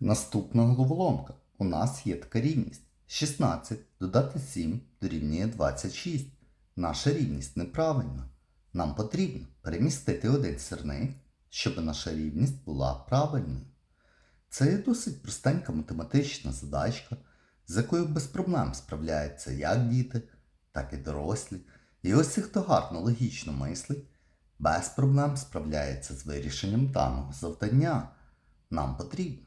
Наступна головоломка. У нас є така рівність. 16 додати 7 дорівнює 26. Наша рівність неправильна. Нам потрібно перемістити один сірник, щоб наша рівність була правильною. Це є досить простенька математична задачка, з якою без проблем справляються як діти, так і дорослі. І ось і хто гарно логічно мислить, без проблем справляється з вирішенням даного завдання. Нам потрібно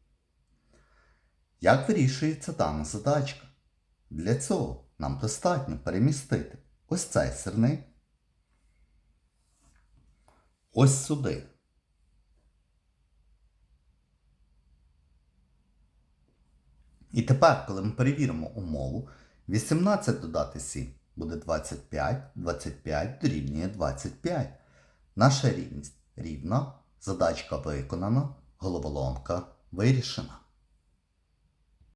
Як вирішується дана задачка? Для цього нам достатньо перемістити ось цей сирник ось сюди. І тепер, коли ми перевіримо умову, 18 додати 7 буде 25, 25 дорівнює 25. Наша рівність рівна, задачка виконана, головоломка вирішена.